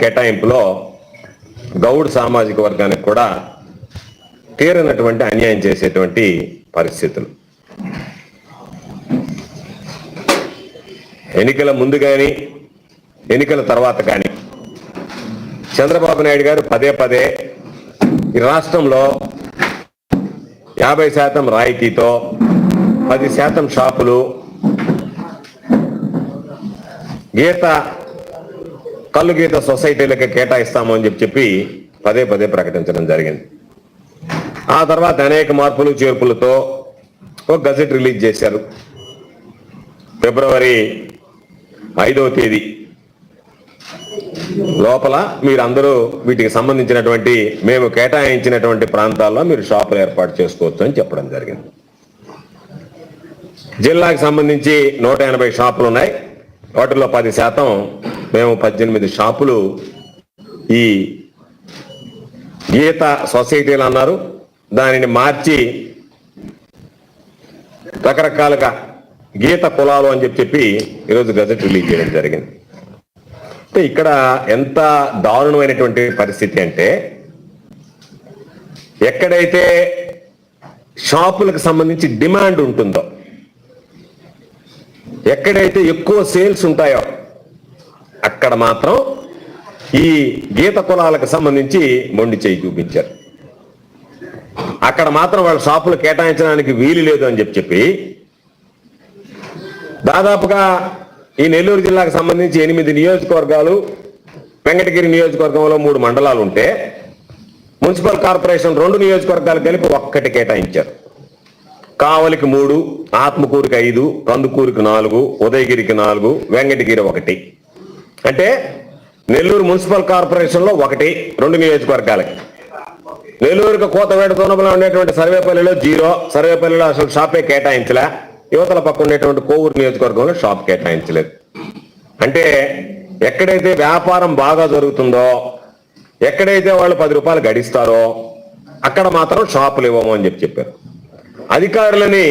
కేటాయింపులో గౌడ్ సామాజిక వర్గానికి కూడా తీరనటువంటి అన్యాయం చేసేటువంటి పరిస్థితులు. ఎన్నికల ముందు కానీ ఎన్నికల తర్వాత కానీ చంద్రబాబు నాయుడు గారు పదే పదే ఈ రాష్ట్రంలో యాభై శాతం రాయితీతో పది శాతం షాపులు గీత కళ్ళు గీత సొసైటీలకి కేటాయిస్తాము అని చెప్పి చెప్పి పదే పదే ప్రకటించడం జరిగింది. ఆ తర్వాత అనేక మార్పులు చేర్పులతో ఒక గజెట్ రిలీజ్ చేశారు. ఫిబ్రవరి ఐదవ తేదీ. లోపల మీరు అందరూ వీటికి సంబంధించినటువంటి మేము కేటాయించినటువంటి ప్రాంతాల్లో మీరు షాపులు ఏర్పాటు చేసుకోవచ్చు అని చెప్పడం జరిగింది. జిల్లాకి సంబంధించి నూట ఎనభై షాపులు ఉన్నాయి. వాటిలో పది శాతం మేము పద్దెనిమిది షాపులు ఈ గీత సొసైటీలు అన్నారు. దానిని మార్చి రకరకాలుగా గీత కులాలు అని చెప్పి చెప్పి ఈరోజు గజెట్ రిలీజ్ చేయడం జరిగింది. అంటే ఇక్కడ ఎంత దారుణమైనటువంటి పరిస్థితి అంటే ఎక్కడైతే షాపులకు సంబంధించి డిమాండ్ ఉంటుందో ఎక్కడైతే ఎక్కువ సేల్స్ ఉంటాయో అక్కడ మాత్రం ఈ గీత కులాలకు సంబంధించి మొండి చేయి చూపించారు. అక్కడ మాత్రం వాళ్ళ షాపులు కేటాయించడానికి వీలు లేదు అని చెప్పి చెప్పి దాదాపుగా ఈ నెల్లూరు జిల్లాకు సంబంధించి ఎనిమిది నియోజకవర్గాలు వెంకటగిరి నియోజకవర్గంలో మూడు మండలాలు ఉంటే మున్సిపల్ కార్పొరేషన్ రెండు నియోజకవర్గాలు కలిపి ఒక్కటి కేటాయించారు. కావలికి మూడు ఆత్మకూరుకి ఐదు కందుకూరుకి నాలుగు ఉదయగిరికి నాలుగు వెంకటగిరి ఒకటి. అంటే నెల్లూరు మున్సిపల్ కార్పొరేషన్లో ఒకటి రెండు నియోజకవర్గాలకి నెల్లూరుకు కోతవేట దూరంలో ఉండేటువంటి సర్వేపల్లిలో జీరో సర్వేపల్లిలో అసలు షాపే కేటాయించలే. యువతల పక్క ఉండేటువంటి కోవూరు నియోజకవర్గంలో షాప్ కేటాయించలేదు. అంటే ఎక్కడైతే వ్యాపారం బాగా జరుగుతుందో ఎక్కడైతే వాళ్ళు పది రూపాయలు గడిస్తారో అక్కడ మాత్రం షాపులు ఇవ్వము అని చెప్పి చెప్పారు. అధికారులని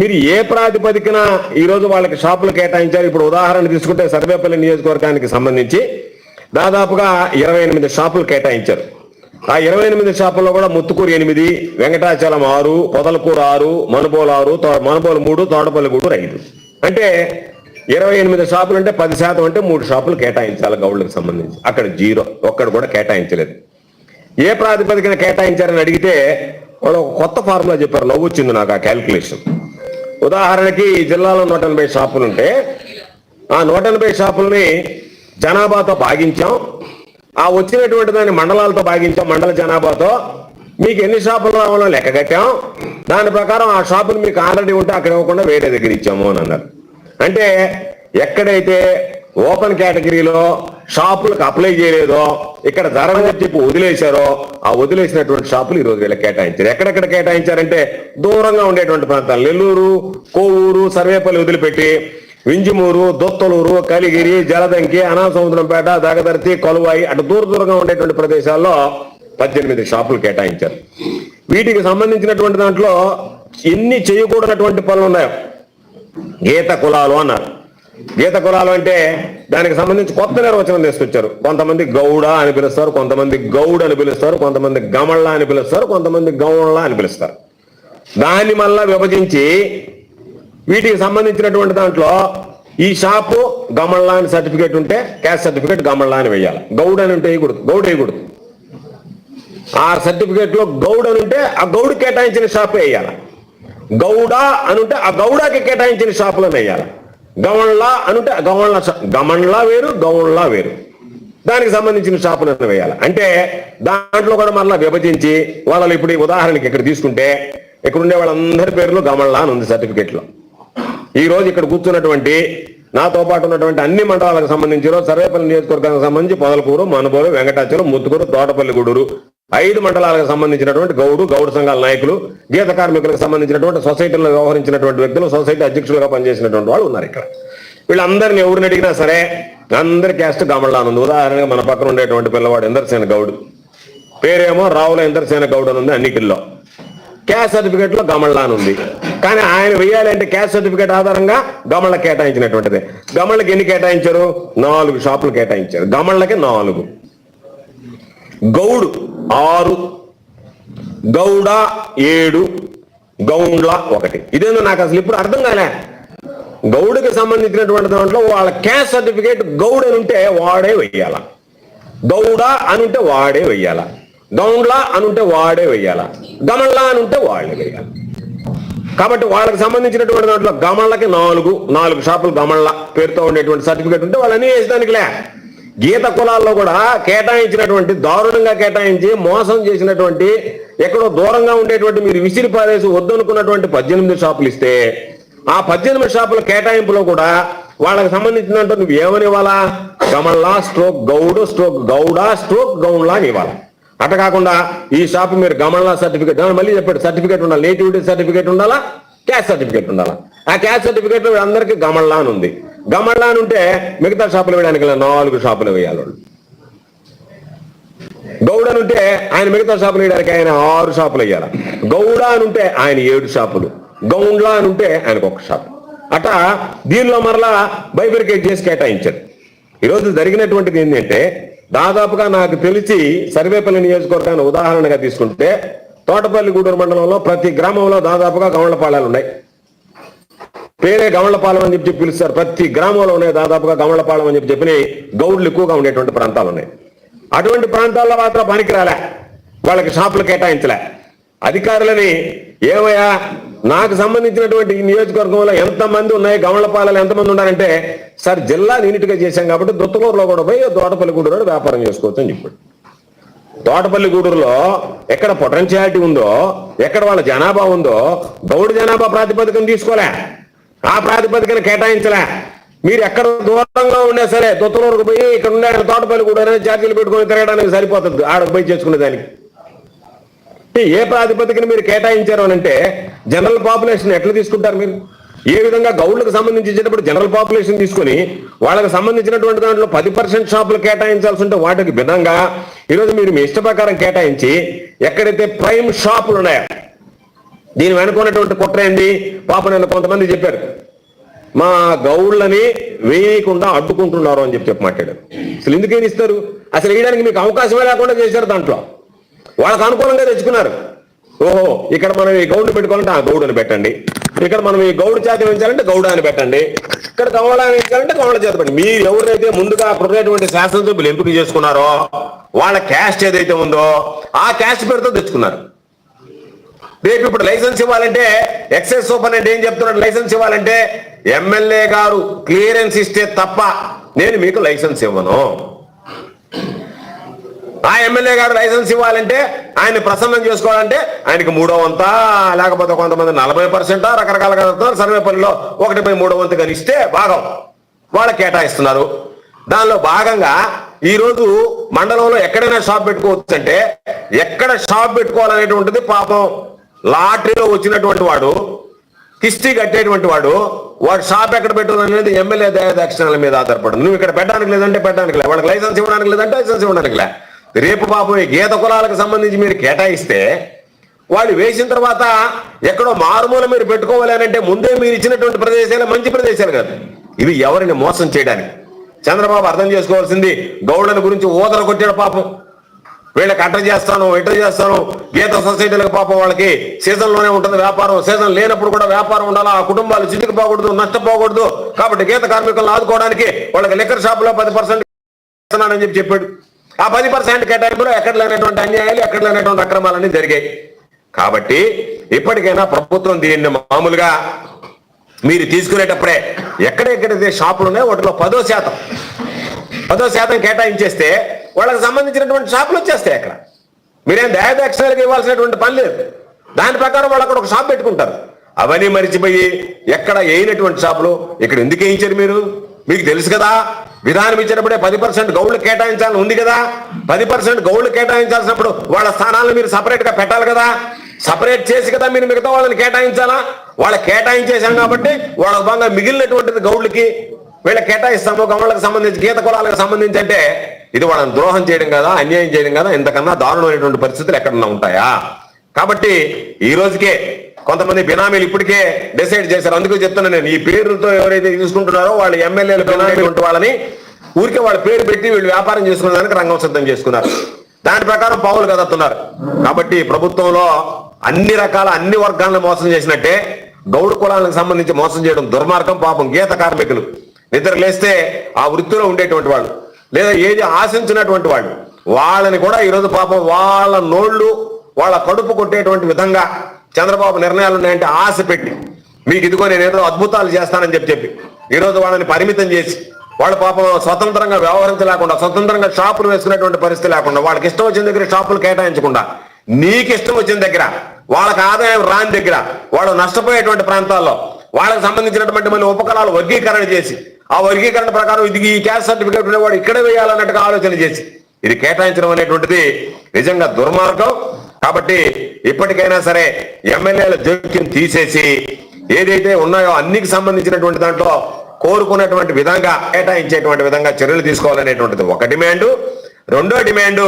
మీరు ఏ ప్రాతిపదికన ఈరోజు వాళ్ళకి షాపులు కేటాయించారు? ఇప్పుడు ఉదాహరణ తీసుకుంటే సర్వేపల్లి నియోజకవర్గానికి సంబంధించి దాదాపుగా ఇరవై ఎనిమిది షాపులు కేటాయించారు. ఆ ఇరవై ఎనిమిది షాపుల్లో కూడా ముత్తుకూరు ఎనిమిది వెంకటాచలం ఆరు పొదలకూరు ఆరు మనుబోలు ఆరు మనుబోలు మూడు తోటపల్లి గూడూరు ఐదు అంటే ఇరవై ఎనిమిది షాపులు అంటే పది శాతం అంటే మూడు షాపులు కేటాయించాలి గౌళ్ళకి సంబంధించి. అక్కడ జీరో ఒక్కడ కూడా కేటాయించలేదు. ఏ ప్రాతిపదికన కేటాయించారని అడిగితే వాళ్ళు ఒక కొత్త ఫార్ములా చెప్పారు. నవ్వు వచ్చింది నాకు ఆ క్యాల్కులేషన్. ఉదాహరణకి ఈ జిల్లాలో నూట ఎనభై షాపులు ఉంటే ఆ నూట ఎనభై షాపుల్ని జనాభాతో భాగించాం. ఆ వచ్చినటువంటి దాన్ని మండలాలతో భాగించాం మండల జనాభాతో. మీకు ఎన్ని షాపులు రావాలో లెక్క కట్టాం. దాని ప్రకారం ఆ షాపులు మీకు ఆల్రెడీ ఉంటే అక్కడ ఇవ్వకుండా వేరే దగ్గర ఇచ్చాము అని అన్నారు అంటే ఎక్కడైతే ఓపెన్ కేటగిరీలో షాపులకు అప్లై చేయలేదో ఇక్కడ జరగని చెప్పి వదిలేశారో ఆ వదిలేసినటువంటి షాపులు ఈ రోజు వీళ్ళకి కేటాయించారు. ఎక్కడెక్కడ కేటాయించారంటే దూరంగా ఉండేటువంటి ప్రాంతాలు. నెల్లూరు కోవూరు సర్వేపల్లి వదిలిపెట్టి వింజమూరు దొత్తలూరు కలిగిరి జలదంకి అనాసముద్రంపేట దగదర్తి కొలువాయి అటు దూర దూరంగా ఉండేటువంటి ప్రదేశాల్లో పద్దెనిమిది షాపులు కేటాయించారు. వీటికి సంబంధించినటువంటి దాంట్లో ఎన్ని చేయకూడనటువంటి పనులు ఉన్నాయో గీత కులాలు అన్నారు. గీత కులాలు అంటే దానికి సంబంధించి కొత్త నిర్వచనం తీసుకొచ్చారు. కొంతమంది గౌడ అని పిలుస్తారు కొంతమంది గౌడ్ అని పిలుస్తారు కొంతమంది గమళ్ళ అని పిలుస్తారు కొంతమంది గౌళ్ళ అని పిలుస్తారు. దాన్ని మళ్ళా విభజించి వీటికి సంబంధించినటువంటి దాంట్లో ఈ షాపు గమళ్ళ అని సర్టిఫికేట్ ఉంటే క్యాస్ట్ సర్టిఫికేట్ గమళ్ళ అని వేయాలి. గౌడ్ అని ఉంటే వేయకూడదు గౌడ్ వేయకూడదు. ఆ సర్టిఫికేట్లో గౌడ్ అని ఉంటే ఆ గౌడ్ కేటాయించిన షాపే వేయాలి. గౌడ అని ఉంటే ఆ గౌడకి కేటాయించిన షాపులను వేయాలి. గవన్లా అని గవన్ల గమన్లా వేరు గవన్లా వేరు. దానికి సంబంధించిన షాపులను వేయాలి? అంటే దాంట్లో కూడా మళ్ళీ విభజించి వాళ్ళు ఇప్పుడు ఈ ఉదాహరణకి ఇక్కడ తీసుకుంటే ఇక్కడ ఉండే వాళ్ళందరి పేర్లు గమన్లా అని ఉంది సర్టిఫికెట్లో. ఈ రోజు ఇక్కడ కూర్చున్నటువంటి నాతో పాటు ఉన్నటువంటి అన్ని మండలాలకు సంబంధించి సర్వేపల్లి నియోజకవర్గానికి సంబంధించి పొదలకూరు మనుబోలు వెంకటాచలం ముత్తుకూరు తోటపల్లిగూడూరు ఐదు మండలాలకు సంబంధించినటువంటి గౌడు గౌడు సంఘాల నాయకులు గీత కార్మికులకు సంబంధించినటువంటి సొసైటీలో వ్యవహరించినటువంటి వ్యక్తులు సొసైటీ అధ్యక్షులుగా పనిచేసినటువంటి వాళ్ళు ఉన్నారు ఇక్కడ. వీళ్ళందరిని ఎవరిని అడిగినా సరే అందరి క్యాస్ట్ గమళ్ళాను ఉంది ఉదాహరణగా మన పక్కన ఉండేటువంటి పిల్లవాడు ఇందర్సేన గౌడు. పేరేమో రావుల ఇందర్సేన గౌడ్ అని ఉంది అన్నిటిల్లో. క్యాస్ట్ సర్టిఫికేట్లో గమళ్ళానుంది కానీ ఆయన వెయ్యాలంటే క్యాస్ట్ సర్టిఫికేట్ ఆధారంగా గమళ్ళకి కేటాయించినటువంటిది. గమళ్ళకి ఎన్ని కేటాయించారు? నాలుగు షాపులు కేటాయించారు. గమళ్ళకి నాలుగు. గౌడు ఆరు గౌడ ఏడు గౌండ్ల ఒకటి. ఇదేందో నాకు అసలు ఇప్పుడు అర్థం కాలే. గౌడుకి సంబంధించినటువంటి దాంట్లో వాళ్ళ క్యాస్ట్ సర్టిఫికేట్ గౌడ్ అని ఉంటే వాడే వెయ్యాల. గౌడ అని ఉంటే వాడే వెయ్యాల. గౌండ్ల అని ఉంటే వాడే వెయ్యాల. గమళ్ళ అని ఉంటే వాళ్ళే వెయ్యాలి. కాబట్టి వాళ్ళకి సంబంధించినటువంటి దాంట్లో గమళ్ళకి నాలుగు నాలుగు షాపులు గమళ్ళ పేరుతో ఉండేటువంటి సర్టిఫికేట్ ఉంటే వాళ్ళని వేసేదానికిలే. గీత కులాల్లో కూడా కేటాయించినటువంటి దారుణంగా కేటాయించి మోసం చేసినటువంటి ఎక్కడో దూరంగా ఉండేటువంటి మీరు విసిరి పారేసి వద్దనుకున్నటువంటి పద్దెనిమిది షాపులు ఇస్తే ఆ పద్దెనిమిది షాపుల కేటాయింపులో కూడా వాళ్ళకి సంబంధించినంత నువ్వు ఏమని ఇవ్వాలా గమళ్ళ stroke Goud stroke Gowda stroke గౌన్లా అని ఇవ్వాలి? అట్ట కాకుండా ఈ షాప్ మీరు గమన్లా సర్టిఫికేట్ మళ్ళీ చెప్పాడు సర్టిఫికేట్ ఉండాలి నేటివిటీ సర్టిఫికేట్ ఉండాలా? క్యాష్ సర్టిఫికేట్ ఉండాలి? ఆ క్యాస్ట్ సర్టిఫికేట్ అందరికీ గమళ్ళా అని ఉంది. గమళ్ళా అని ఉంటే మిగతా షాపులు వేయడానికి నాలుగు షాపులు వేయాలి గౌడ అని ఉంటే ఆయన మిగతా షాపులు వేయడానికి ఆయన ఆరు షాపులు వేయాలి? గౌడ అని ఉంటే ఆయన ఏడు షాపులు. గౌండ్లా అని ఉంటే ఆయనకు ఒక షాపు. అట దీనిలో మరలా బైబిరికేట్ చేసి కేటాయించారు. ఈరోజు జరిగినటువంటిది ఏంటంటే దాదాపుగా నాకు తెలిసి సర్వేపల్లి నియోజకవర్గాన్ని ఉదాహరణగా తీసుకుంటే తోటపల్లి గూడూరు మండలంలో ప్రతి గ్రామంలో దాదాపుగా గమలపాళాలు ఉన్నాయి. పేరే గమలపాలెం అని చెప్పి పిలుస్తారు. ప్రతి గ్రామంలో ఉన్నాయి దాదాపుగా గమలపాలెం అని చెప్పి చెప్పిన గౌడ్లు ఎక్కువగా ఉండేటువంటి ప్రాంతాలు ఉన్నాయి. అటువంటి ప్రాంతాల్లో మాత్రం పనికిరాలే వాళ్ళకి షాపులు కేటాయించలే. అధికారులని ఏమయ్యా నాకు సంబంధించినటువంటి నియోజకవర్గంలో ఎంతమంది ఉన్నాయి గమలపాలెలు ఎంతమంది ఉన్నారంటే సార్ జిల్లా నీట్గా చేశాం కాబట్టి దుత్తలూరులో కూడా పోయి తోటపల్లి గూడూరు వ్యాపారం చేసుకోవచ్చు అని చెప్పాడు. తోటపల్లి గూడూరులో ఎక్కడ పొటెన్షియాలిటీ ఉందో ఎక్కడ వాళ్ళ జనాభా ఉందో గౌడు జనాభా ప్రాతిపదికన తీసుకోలే. ఆ ప్రాతిపదికన కేటాయించలే. మీరు ఎక్కడ దూరంగా ఉన్నా సరే తొత్తలూరుకు పోయి ఇక్కడ ఉండే తోటపల్లి కూడా ఛార్జీలు పెట్టుకొని తిరగడానికి సరిపోతుంది. ఆడ పోయి చేసుకునే దానికి. ఏ ప్రాతిపదికన మీరు కేటాయించారు అని అంటే జనరల్ పాపులేషన్ ఎట్లా తీసుకుంటారు మీరు? ఏ విధంగా గౌడ్లకు సంబంధించి ఇచ్చేటప్పుడు జనరల్ పాపులేషన్ తీసుకొని వాళ్ళకి సంబంధించినటువంటి దాంట్లో పది పర్సెంట్ షాపులు కేటాయించాల్సి ఉంటే వాటికి భిన్నంగా ఈరోజు మీరు మీ ఇష్ట ప్రకారం కేటాయించి ఎక్కడైతే ప్రైమ్ షాపులు ఉన్నాయో దీని వెనుకున్నటువంటి కుట్ర ఏంది? పాప నేను కొంతమంది చెప్పారు మా గౌళ్ళని వేయకుండా అడ్డుకుంటున్నారు అని చెప్పి చెప్పి మాట్లాడారు. అసలు ఎందుకేం ఇస్తారు? అసలు వేయడానికి మీకు అవకాశమే లేకుండా చేశారు దాంట్లో. వాళ్ళకు అనుకూలంగా తెచ్చుకున్నారు. ఓహో ఇక్కడ మనం ఈ గౌడు పెట్టుకోవాలంటే ఆ గౌడుని పెట్టండి. ఇక్కడ మనం ఈ గౌడు చేత పెంచాలంటే గౌడ అని పెట్టండి. ఇక్కడ కమలాన్ని పెంచాలంటే గౌడ చేత పెట్టండి. మీరు ఎవరైతే ముందుగా అప్పుడున్నటువంటి శాసనసభ్యులు ఎంపిక చేసుకున్నారో వాళ్ళ క్యాస్ట్ ఏదైతే ఉందో ఆ క్యాస్ట్ పేరుతో తెచ్చుకున్నారు. రేపు ఇప్పుడు లైసెన్స్ ఇవ్వాలంటే ఎక్సైజ్ సూపరింటెండెంట్ ఏం చెప్తున్నాడు? లైసెన్స్ ఇవ్వాలంటే ఎమ్మెల్యే గారు క్లియరెన్స్ ఇస్తే తప్ప నేను మీకు లైసెన్స్ ఇవ్వను. ఆ ఎమ్మెల్యే గారు లైసెన్స్ ఇవ్వాలంటే ఆయన ప్రసన్నం చేసుకోవాలంటే ఆయనకి మూడో వంత లేకపోతే కొంతమంది నలభై పర్సెంట్ రకరకాలుగా చెప్తున్నారు సర్వేపల్లిలో ఒకటి బై మూడో వంతు కానీ ఇస్తే భాగం. వాళ్ళ కేటాయిస్తున్నారు. దానిలో భాగంగా ఈరోజు మండలంలో ఎక్కడైనా షాప్ పెట్టుకోవచ్చు అంటే ఎక్కడ షాప్ పెట్టుకోవాలనేటువంటిది పాపం లాటరీలో వచ్చినటువంటి వాడు కిస్తీ కట్టేటువంటి వాడు వాడు షాప్ ఎక్కడ పెట్టాలనేది ఎమ్మెల్యే దయాదక్షిణాల మీద ఆధారపడుతుంది నువ్వు ఇక్కడ పెట్టడానికి లేదంటే పెట్టడానికి లే. వాళ్ళకి లైసెన్స్ ఇవ్వడానికి లేదంటే లైసెన్స్ ఇవ్వడానికి లే. రేపు పాపం ఈ గీత కులాలకు సంబంధించి మీరు కేటాయిస్తే వాళ్ళు వేసిన తర్వాత ఎక్కడో మారుమూల మీరు పెట్టుకోవాలనంటే అంటే ముందే మీరు ఇచ్చినటువంటి ప్రదేశాలు మంచి ప్రదేశాలు కాదు. ఇవి ఎవరిని మోసం చేయడానికి? చంద్రబాబు అర్థం చేసుకోవాల్సింది గౌడల గురించి ఓదర కొట్టాడు పాపం. వీళ్ళకి అట్ట చేస్తాను ఇంటర్ చేస్తాను గీత సొసైటీలకు పాపం వాళ్ళకి సీజన్లోనే ఉంటుంది వ్యాపారం సీజన్ లేనప్పుడు కూడా వ్యాపారం ఉండాలా ఆ కుటుంబాలు చితికిపోకూడదు నష్టపోకూడదు కాబట్టి గీత కార్మికులను ఆదుకోవడానికి వాళ్ళకి లిక్కర్ షాప్లో పది పర్సెంట్ అని చెప్పి చెప్పాడు. ఆ పది పర్సెంట్ కేటాయింపులో ఎక్కడ లేనటువంటి అన్యాయాలు ఎక్కడ లేనటువంటి అక్రమాలన్నీ జరిగాయి. కాబట్టి ఇప్పటికైనా ప్రభుత్వం దీన్ని మామూలుగా మీరు తీసుకునేటప్పుడే ఎక్కడెక్కడైతే షాపులు ఉన్నాయో వాటిలో పదో శాతం పదో శాతం కేటాయించేస్తే వాళ్ళకి సంబంధించినటువంటి షాపులు వచ్చేస్తాయి అక్కడ. మీరేం దయాదక్షిణాలకు ఇవ్వాల్సినటువంటి పని లేదు. దాని ప్రకారం వాళ్ళు అక్కడ ఒక షాప్ పెట్టుకుంటారు. అవన్నీ మరిచిపోయి ఎక్కడ వేయనటువంటి షాపులు? ఇక్కడ ఎందుకు వేయించారు మీరు? మీకు తెలుసు కదా విధానం ఇచ్చినప్పుడే పది పర్సెంట్ గౌళ్ళు కేటాయించాలని ఉంది కదా. పది పర్సెంట్ గౌళ్ళు కేటాయించాల్సినప్పుడు వాళ్ళ స్థానాలను మీరు సపరేట్గా పెట్టాలి కదా. సపరేట్ చేసి కదా మీరు మిగతా వాళ్ళని కేటాయించాలా? వాళ్ళ కేటాయించేశాం కాబట్టి వాళ్ళ భాగంగా మిగిలినటువంటిది గౌళ్ళకి వీళ్ళ కేటాయిస్తాము. గౌళ్ళకి సంబంధించి గీత కులాలకు సంబంధించి అంటే ఇది వాళ్ళని ద్రోహం చేయడం కదా అన్యాయం చేయడం కదా. ఇంతకన్నా దారుణమైనటువంటి పరిస్థితులు ఎక్కడన్నా ఉంటాయా? కాబట్టి ఈ రోజుకే కొంతమంది బినామీలు ఇప్పటికే డిసైడ్ చేశారు. అందుకే చెప్తున్నా నేను ఈ పేరుతో ఎవరైతే తీసుకుంటున్నారో వాళ్ళ ఎమ్మెల్యేలు బినామీలు ఉంటే వాళ్ళని ఊరికే వాళ్ళ పేరు పెట్టి వీళ్ళు వ్యాపారం చేసుకునేదానికి రంగం సిద్ధం చేసుకున్నారు. దాని ప్రకారం పావులు కదుతున్నారు కాబట్టి ప్రభుత్వంలో అన్ని రకాల అన్ని వర్గాలను మోసం చేసినట్టే గౌడ కులాలకు సంబంధించి మోసం చేయడం దుర్మార్గం పాపం గీత కార్మికులు. నిద్ర లేస్తే ఆ వృత్తిలో ఉండేటువంటి వాళ్ళు లేదా ఏది ఆశించినటువంటి వాళ్ళు వాళ్ళని కూడా ఈరోజు పాపం వాళ్ళ నోళ్ళు వాళ్ళ కడుపు కొట్టేటువంటి విధంగా చంద్రబాబు నిర్ణయాలు ఉన్నాయంటే ఆశ పెట్టి మీకు ఇదిగో నేను ఏదో అద్భుతాలు చేస్తానని చెప్పి చెప్పి ఈరోజు వాళ్ళని పరిమితం చేసి వాళ్ళు పాపం స్వతంత్రంగా వ్యవహరించలేకుండా స్వతంత్రంగా షాపులు వేసుకునేటువంటి పరిస్థితి లేకుండా వాళ్ళకి ఇష్టం వచ్చిన దగ్గర షాపులు కేటాయించకుండా నీకు ఇష్టం వచ్చిన దగ్గర వాళ్ళకి ఆదాయం రాని దగ్గర వాళ్ళు నష్టపోయేటువంటి ప్రాంతాల్లో వాళ్ళకి సంబంధించినటువంటి మళ్ళీ ఉపకరాలు వర్గీకరణ చేసి ఆ వర్గీకరణ ప్రకారం ఇది ఈ క్యాస్ట్ సర్టిఫికేట్ ఉండేవాడు ఇక్కడే వేయాలన్నట్టుగా ఆలోచన చేసి ఇది కేటాయించడం అనేటువంటిది నిజంగా దుర్మార్గం. కాబట్టి ఇప్పటికైనా సరే ఎమ్మెల్యేల జోక్యం తీసేసి ఏదైతే ఉన్నాయో అన్నికి సంబంధించినటువంటి దాంట్లో కోరుకున్నటువంటి విధంగా కేటాయించేటువంటి విధంగా చర్యలు తీసుకోవాలనేటువంటిది ఒక డిమాండ్. రెండో డిమాండ్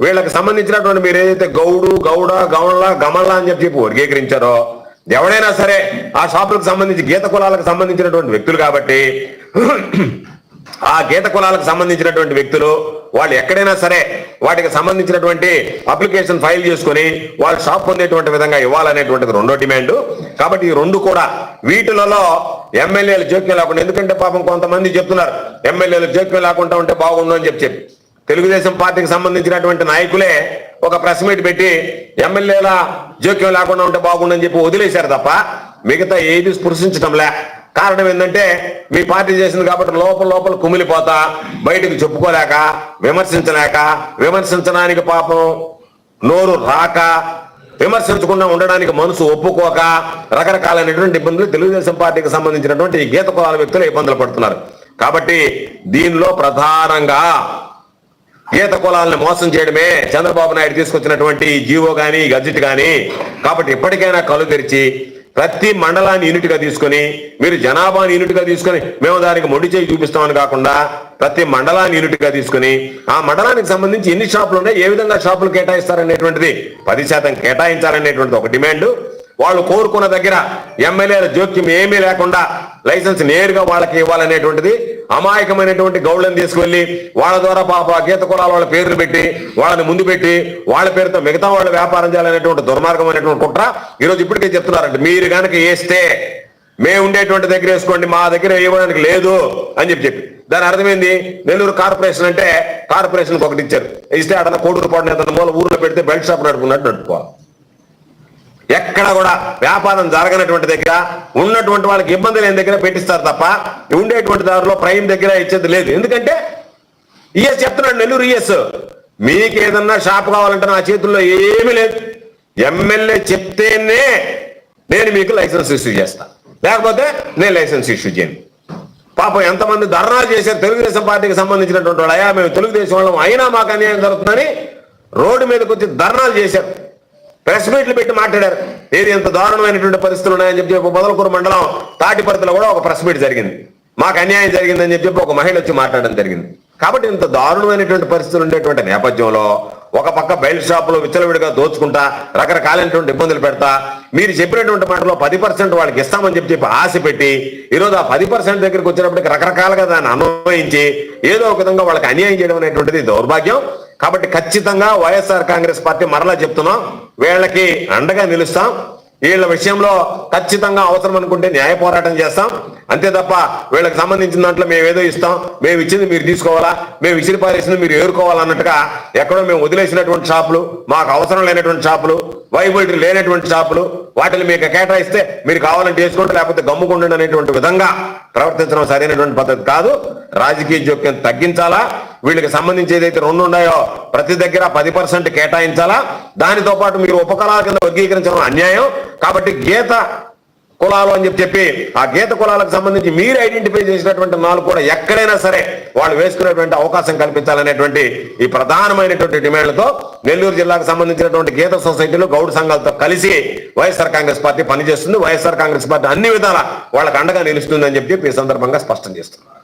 వీళ్ళకి సంబంధించినటువంటి మీరు ఏదైతే గౌడు గౌడ గౌళ్ళ గమళ్ళ అని చెప్పి చెప్పి వర్గీకరించారో ఎవడైనా సరే ఆ షాపులకు సంబంధించి గీత కులాలకు సంబంధించినటువంటి వ్యక్తులు కాబట్టి ఆ గీత కులాలకు సంబంధించినటువంటి వ్యక్తులు వాళ్ళు ఎక్కడైనా సరే వాటికి సంబంధించినటువంటి అప్లికేషన్ ఫైల్ చేసుకొని వాళ్ళు షాప్ పొందేటువంటి విధంగా ఇవ్వాలనేటువంటిది రెండో డిమాండ్. కాబట్టి ఈ రెండు కూడా వీటిలలో ఎమ్మెల్యేలు జోక్యం లేకుండా ఎందుకంటే పాపం కొంతమంది చెప్తున్నారు ఎమ్మెల్యేలు జోక్యం లేకుండా ఉంటే బాగుండు అని చెప్పి చెప్పి. తెలుగుదేశం పార్టీకి సంబంధించినటువంటి నాయకులే ఒక ప్రెస్ మీట్ పెట్టి ఎమ్మెల్యేల జోక్యం లేకుండా ఉంటే బాగుండని చెప్పి వదిలేశారు తప్ప మిగతా ఏది స్పృశించడంలే కారణం ఏంటంటే మీ పార్టీ చేసింది కాబట్టి లోపల లోపల కుమిలిపోతా బయటకు చెప్పుకోలేక విమర్శించలేక విమర్శించడానికి పాపం నోరు రాక విమర్శించకుండా ఉండడానికి మనసు ఒప్పుకోక రకరకాలైనటువంటి ఇబ్బందులు తెలుగుదేశం పార్టీకి సంబంధించినటువంటి ఈ గీత కులాల వ్యక్తులు ఇబ్బందులు పడుతున్నారు. కాబట్టి దీనిలో ప్రధానంగా గీత కులాలను మోసం చేయడమే చంద్రబాబు నాయుడు తీసుకొచ్చినటువంటి జీవో గాని గజెట్ గాని. కాబట్టి ఇప్పటికైనా కళ్ళు తెరిచి ప్రతి మండలాన్ని యూనిట్గా తీసుకొని మీరు జనాభాని యూనిట్గా తీసుకొని మేము దానికి మొండి చేయి చూపిస్తామని కాకుండా ప్రతి మండలాన్ని యూనిట్గా తీసుకొని ఆ మండలానికి సంబంధించి ఎన్ని షాపులు ఉన్నాయి ఏ విధంగా షాపులు కేటాయిస్తారనేటువంటిది పది శాతం కేటాయించాలనేటువంటిది ఒక డిమాండ్. వాళ్ళు కోరుకున్న దగ్గర ఎమ్మెల్యేల జోక్యం ఏమీ లేకుండా లైసెన్స్ నేరుగా వాళ్ళకి ఇవ్వాలనేటువంటిది అమాయకమైనటువంటి గౌళ్ళని తీసుకువెళ్ళి వాళ్ళ ద్వారా పాప గీత కులాల వాళ్ళ పేర్లు పెట్టి వాళ్ళని ముందు పెట్టి వాళ్ళ పేరుతో మిగతా వాళ్ళు వ్యాపారం చేయాలనేటువంటి దుర్మార్గమైనటువంటి కుట్ర ఈరోజు ఇప్పటికే చెప్తున్నారంటే. మీరు కనుక వేస్తే మేము ఉండేటువంటి దగ్గర వేసుకోండి మా దగ్గర ఇవ్వడానికి లేదు అని చెప్పి చెప్పి. దాని అర్థమైంది? నెల్లూరు కార్పొరేషన్ అంటే కార్పొరేషన్ ఒకటి ఇచ్చారు. ఇస్తే అక్కడ కోటి రూపాయలు మూల ఊర్లో పెడితే బెల్ట్ షాప్ నడుపుకున్నట్టు నడుపుకోవాలి. ఎక్కడ కూడా వ్యాపారం జరగనటువంటి దగ్గర ఉన్నటువంటి వాళ్ళకి ఇబ్బంది లేని దగ్గర పెట్టిస్తారు తప్ప ఉండేటువంటి దారిలో ప్రైమ్ దగ్గర ఇచ్చేది లేదు. ఎందుకంటే ఈఎస్ చెప్తున్నాడు నెల్లూరు ఈఎస్. మీకు ఏదన్నా షాప్ కావాలంటే నా చేతుల్లో ఏమీ లేదు. ఎమ్మెల్యే చెప్తేనే నేను మీకు లైసెన్స్ ఇష్యూ చేస్తా. లేకపోతే నేను లైసెన్స్ ఇష్యూ చేయను. పాపం ఎంతమంది ధర్నా చేశారు తెలుగుదేశం పార్టీకి సంబంధించినటువంటి వాళ్ళు. అయ్యా మేము తెలుగుదేశం వాళ్ళం. అయినా మాకు అన్యాయం జరుగుతుందని రోడ్డు మీదకి వచ్చి ధర్నాలు చేశారు. ప్రెస్ మీట్లు పెట్టి మాట్లాడారు. ఏది ఎంత దారుణమైనటువంటి పరిస్థితులు ఉన్నాయని చెప్పి చెప్పి మొదలకూరు మండలం తాటిపర్తిలో కూడా ఒక ప్రెస్ మీట్ జరిగింది. మాకు అన్యాయం జరిగిందని చెప్పి ఒక మహిళ వచ్చి మాట్లాడడం జరిగింది. కాబట్టి ఇంత దారుణమైనటువంటి పరిస్థితులు ఉండేటువంటి నేపథ్యంలో ఒక పక్క బయలు షాపులో విచ్చలవిడిగా దోచుకుంటా రకరకాలైనటువంటి ఇబ్బందులు పెడతా మీరు చెప్పినటువంటి మాటలో పది పర్సెంట్ వాళ్ళకి ఇస్తామని చెప్పి చెప్పి ఆశ పెట్టి ఈరోజు ఆ పది పర్సెంట్ దగ్గరికి వచ్చినప్పటికి రకరకాలుగా దాన్ని అన్వయించి ఏదో ఒక విధంగా వాళ్ళకి అన్యాయం చేయడం అనేటువంటిది దౌర్భాగ్యం. కాబట్టి ఖచ్చితంగా వైఎస్ఆర్ కాంగ్రెస్ పార్టీ మరలా చెప్తున్నాం వీళ్ళకి అండగా నిలుస్తాం. వీళ్ళ విషయంలో ఖచ్చితంగా అవసరం అనుకుంటే న్యాయ పోరాటం చేస్తాం. అంతే తప్ప వీళ్ళకి సంబంధించిన దాంట్లో మేము ఏదో ఇస్తాం. మేము ఇచ్చింది మీరు తీసుకోవాలా? మేము ఇచ్చిన పారేసింది మీరు ఏరుకోవాలన్నట్టుగా ఎక్కడో మేము వదిలేసినటువంటి షాపులు మాకు అవసరం లేనటువంటి షాపులు వైబిలిటీ లేనటువంటి షాపులు వాటిని మీకు కేటాయిస్తే మీరు కావాలంటే వేసుకోండి లేకపోతే గమ్ముకుండండి అనేటువంటి విధంగా ప్రవర్తించడం సరైనటువంటి పద్ధతి కాదు. రాజకీయ జోక్యం తగ్గించాలా? వీళ్ళకి సంబంధించి ఏదైతే రెండు ఉన్నాయో ప్రతి దగ్గర పది పర్సెంట్ కేటాయించాలా? దానితో పాటు మీరు ఉపకరాల కింద వర్గీకరించడం అన్యాయం. కాబట్టి గీత కులాలు అని చెప్పి చెప్పి ఆ గీత కులాలకు సంబంధించి మీరు ఐడెంటిఫై చేసినటువంటి నాలుగు కూడా ఎక్కడైనా సరే వాళ్ళు వేసుకునేటువంటి అవకాశం కల్పించాలనేటువంటి ఈ ప్రధానమైనటువంటి డిమాండ్లతో నెల్లూరు జిల్లాకు సంబంధించినటువంటి గీత సొసైటీలు గౌడ్ సంఘాలతో కలిసి వైఎస్ఆర్ కాంగ్రెస్ పార్టీ పనిచేస్తుంది. వైఎస్ఆర్ కాంగ్రెస్ పార్టీ అన్ని విధాలా వాళ్ళకి అండగా నిలుస్తుందని చెప్పి చెప్పి ఈ సందర్భంగా స్పష్టం చేస్తున్నారు.